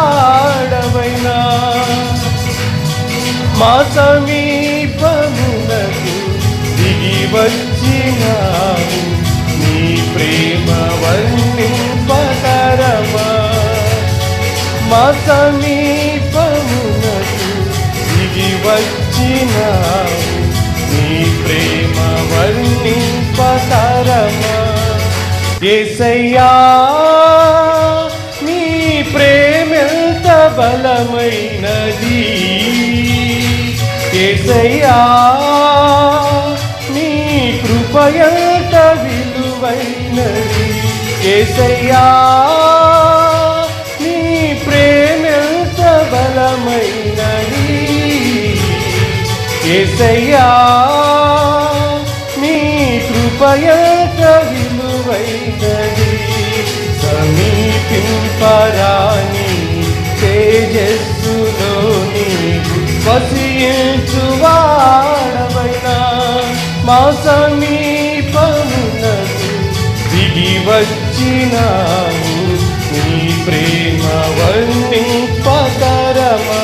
నిల్చువాడవైనా మా సమీపమునకు దిగి వచ్చినావు నీ ప్రేమ వర్ణింపతరమా మా సమీపమునకు దిగి వచ్చినావు నీ ప్రేమ వర్ణింపతరమా ఏసయ్యా బలమైనది. ఏసయ్యా నీ కృపయంత విలువైనది. ఏసయ్యా నీ ప్రేమంత బలమైనది. ఏసయ్యా నీ కృపయంత విలువైనది. సమీపింపరాని నీవు వసించువాడవైనా మా సమీపమునకు దిగి వచ్చినావు. నీ ప్రేమ వర్ణింపకరమా?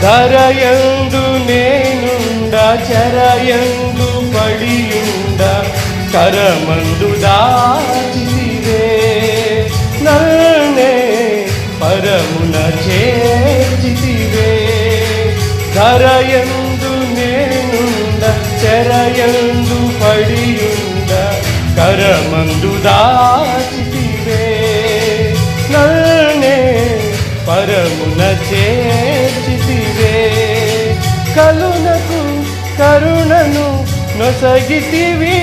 ధరయందు నేనుండ చరయందు పడియుండ కరమందు దాచితివే. నన్నే పరమున చేర్చితివే ధరయందు నేనుండ చరయందు పడియుండ కరమందు దాచితివే. నన్నే పరమున చేర్చితివే. కలునకు కరుణను నొసగితివి.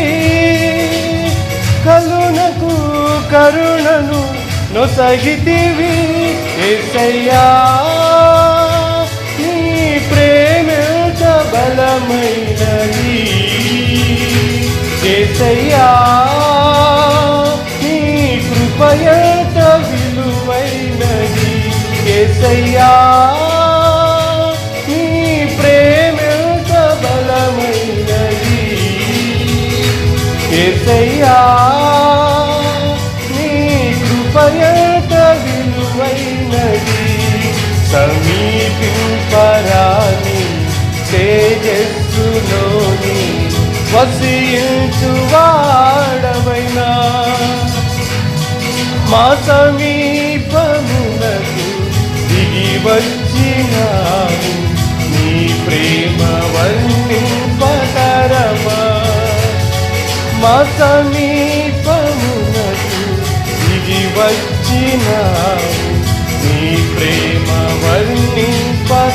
కలునకు కరుణను నొసగితివి. ఎసయ్యా బలమైనది చేసయ్యా నీ కృపయంత విలువైనది. చేసయ్యా నీ ప్రేమెంత బలమైనది. చేసయ్యా నీ కృపయంత విలువైనది. సమీపింపరాని వసించువాడవైనా మా సమీపమునకు దిగి వచ్చినావు. నీ ప్రేమ వర్ణింపతరమా మా సమీపమునకు దిగి వచ్చినావు. నీ ప్రేమ వర్ణింపతరమా